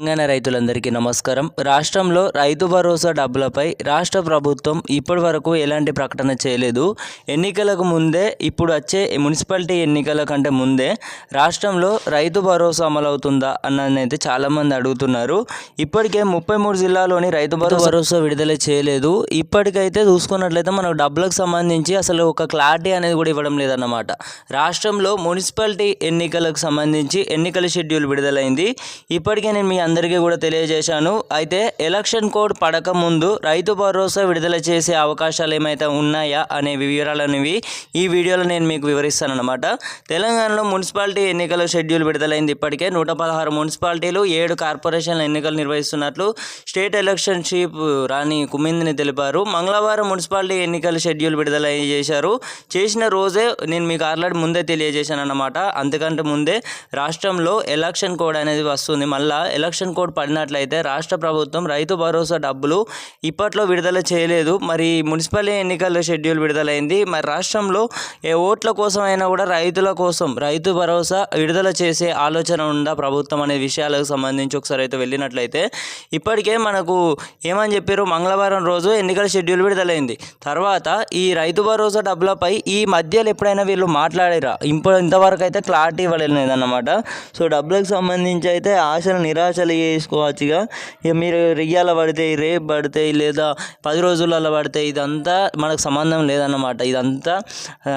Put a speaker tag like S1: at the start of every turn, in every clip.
S1: తెలంగాణ రైతులందరికీ నమస్కారం. రాష్ట్రంలో రైతు భరోసా డబ్బులపై రాష్ట్ర ప్రభుత్వం ఇప్పటి వరకు ఎలాంటి ప్రకటన చేయలేదు. ఎన్నికలకు ముందే ఇప్పుడు వచ్చే మున్సిపాలిటీ ఎన్నికల కంటే ముందే రాష్ట్రంలో రైతు భరోసా అమలవుతుందా అన్నదైతే చాలామంది అడుగుతున్నారు. ఇప్పటికే ముప్పై మూడు జిల్లాలోని రైతు భరోసా విడుదల చేయలేదు. ఇప్పటికైతే చూసుకున్నట్లయితే మనకు డబ్బులకు సంబంధించి అసలు ఒక క్లారిటీ అనేది కూడా ఇవ్వడం లేదన్నమాట. రాష్ట్రంలో మున్సిపాలిటీ ఎన్నికలకు సంబంధించి ఎన్నికల షెడ్యూల్ విడుదలైంది. ఇప్పటికే నేను మీ అందరికీ కూడా తెలియజేశాను. అయితే ఎలక్షన్ కోడ్ పడక ముందు రైతు భరోసా విడుదల చేసే అవకాశాలు ఏమైతే ఉన్నాయా అనే వివరాలనేవి ఈ వీడియోలో నేను మీకు వివరిస్తానన్నమాట. తెలంగాణలో మున్సిపాలిటీ ఎన్నికల షెడ్యూల్ విడుదలైంది ఇప్పటికే నూట పదహారు మున్సిపాలిటీలు ఏడు కార్పొరేషన్ల ఎన్నికలు నిర్వహిస్తున్నట్లు state election chief Rani Kumudini తెలిపారు. మంగళవారం మున్సిపాలిటీ ఎన్నికల షెడ్యూల్ విడుదల చేశారు. చేసిన రోజే నేను మీకు ఆల్రెడీ ముందే తెలియజేశాను అనమాట అంతకంటే ముందే రాష్ట్రంలో ఎలక్షన్ కోడ్ అనేది వస్తుంది. మళ్ళీ ఎలక్షన్ కోడ్ పడినట్లయితే రాష్ట్ర ప్రభుత్వం రైతు భరోసా డబ్బులు ఇప్పట్లో విడుదల చేయలేదు. మరి మున్సిపల్ ఎన్నికల షెడ్యూల్ విడుదలైంది. మరి రాష్ట్రంలో ఏ ఓట్ల కోసం అయినా కూడా రైతుల కోసం రైతు భరోసా విడుదల చేసే ఆలోచన ఉందా ప్రభుత్వం అనే విషయాలకు సంబంధించి ఒకసారి అయితే వెళ్ళినట్లయితే ఇప్పటికే మనకు ఏమని చెప్పారు? మంగళవారం రోజు ఎన్నికల షెడ్యూల్ విడుదలైంది. తర్వాత ఈ రైతు భరోసా డబ్బులపై ఈ మధ్యలో ఎప్పుడైనా వీళ్ళు మాట్లాడారా? ఇప్పుడు ఇంతవరకు అయితే క్లారిటీ ఇవ్వలేదు అన్నమాట. సో డబ్బులకు సంబంధించి అయితే ఆశలు నిరాశలు చేసుకోవచ్చు ఇక ఇక మీరు రియ్యాల పడితే రేపు పడతాయి లేదా పది రోజులలో పడితే ఇదంతా మనకు సంబంధం లేదన్నమాట. ఇదంతా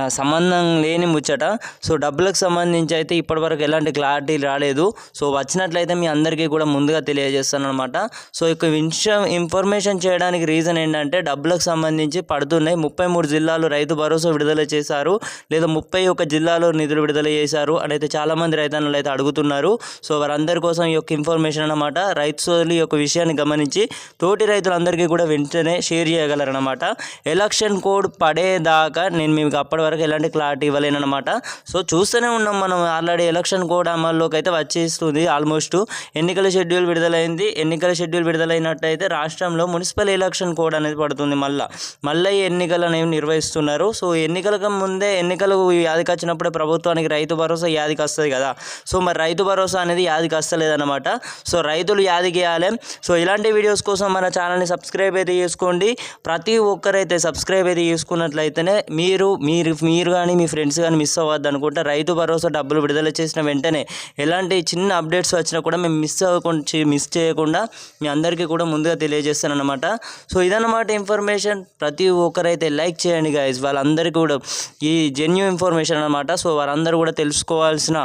S1: సంబంధం లేని ముచ్చట. సో డబ్బులకు సంబంధించి అయితే ఇప్పటివరకు ఎలాంటి క్లారిటీ రాలేదు. సో వచ్చినట్లయితే మీ అందరికీ కూడా ముందుగా తెలియజేస్తాను అనమాట సో ఇక విషయం ఇన్ఫర్మేషన్ చేయడానికి రీజన్ ఏంటంటే డబ్బులకు సంబంధించి పడుతున్నాయి. ముప్పై మూడు జిల్లాలు రైతు భరోసా విడుదల చేశారు. లేదా ముప్పై ఒక జిల్లాలో నిధులు విడుదల చేశారు. అని అయితే చాలామంది రైతన్నలు అయితే అడుగుతున్నారు. సో వారందరి కోసం ఈ యొక్క ఇన్ఫర్మేషన్ అనమాట రైతు సోదరులు ఈ యొక్క విషయాన్ని గమనించి తోటి రైతులందరికీ కూడా వెంటనే షేర్ చేయగలరనమాట ఎలక్షన్ కోడ్ పడేదాకా నేను మీకు అప్పటి వరకు ఎలాంటి క్లారిటీ ఇవ్వలేనమాట సో చూస్తూనే ఉన్నాం మనం ఆల్రెడీ ఎలక్షన్ కోడ్ అమల్లోకి అయితే వచ్చేస్తుంది ఆల్మోస్ట్. ఎన్నికల షెడ్యూల్ విడుదలైంది. ఎన్నికల షెడ్యూల్ విడుదలైనట్టయితే రాష్ట్రంలో మున్సిపల్ ఎలక్షన్ కోడ్ అనేది పడుతుంది మళ్ళీ. మళ్ళీ ఈ ఎన్నికలు అనేవి నిర్వహిస్తున్నారు? సో ఎన్నికలకు ముందే ఎన్నికలు యాదికి వచ్చినప్పుడే ప్రభుత్వానికి రైతు భరోసా యాదికి వస్తుంది కదా. సో మరి రైతు భరోసా అనేది యాదికి వస్తలేదన్నమాట. సో రైతులు యాదికి సో ఇలాంటి వీడియోస్ కోసం మన ఛానల్ని సబ్స్క్రైబ్ అయితే చేసుకోండి. ప్రతి ఒక్కరైతే సబ్స్క్రైబ్ అయితే చేసుకున్నట్లయితేనే మీరు మీరు మీరు కానీ మీ ఫ్రెండ్స్ కానీ మిస్ అవ్వద్దు అనుకుంటే రైతు భరోసా డబ్బులు విడుదల చేసిన వెంటనే ఎలాంటి చిన్న అప్డేట్స్ వచ్చినా కూడా మేము మిస్ అవ్వకుండా మిస్ చేయకుండా మీ అందరికీ కూడా ముందుగా తెలియజేస్తాను అనమాట సో ఇదన్నమాట ఇన్ఫర్మేషన్ ప్రతి ఒక్కరైతే లైక్ చేయండి గాయస్ వాళ్ళందరికీ కూడా ఈ జెన్యూ ఇన్ఫర్మేషన్ అనమాట సో వారందరూ కూడా తెలుసుకోవాల్సిన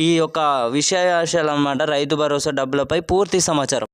S1: ఈ యొక్క విషయాశాలు అనమాట రైతు భరోసా డబ్బులు డబ్బులపై పూర్తి సమాచారం.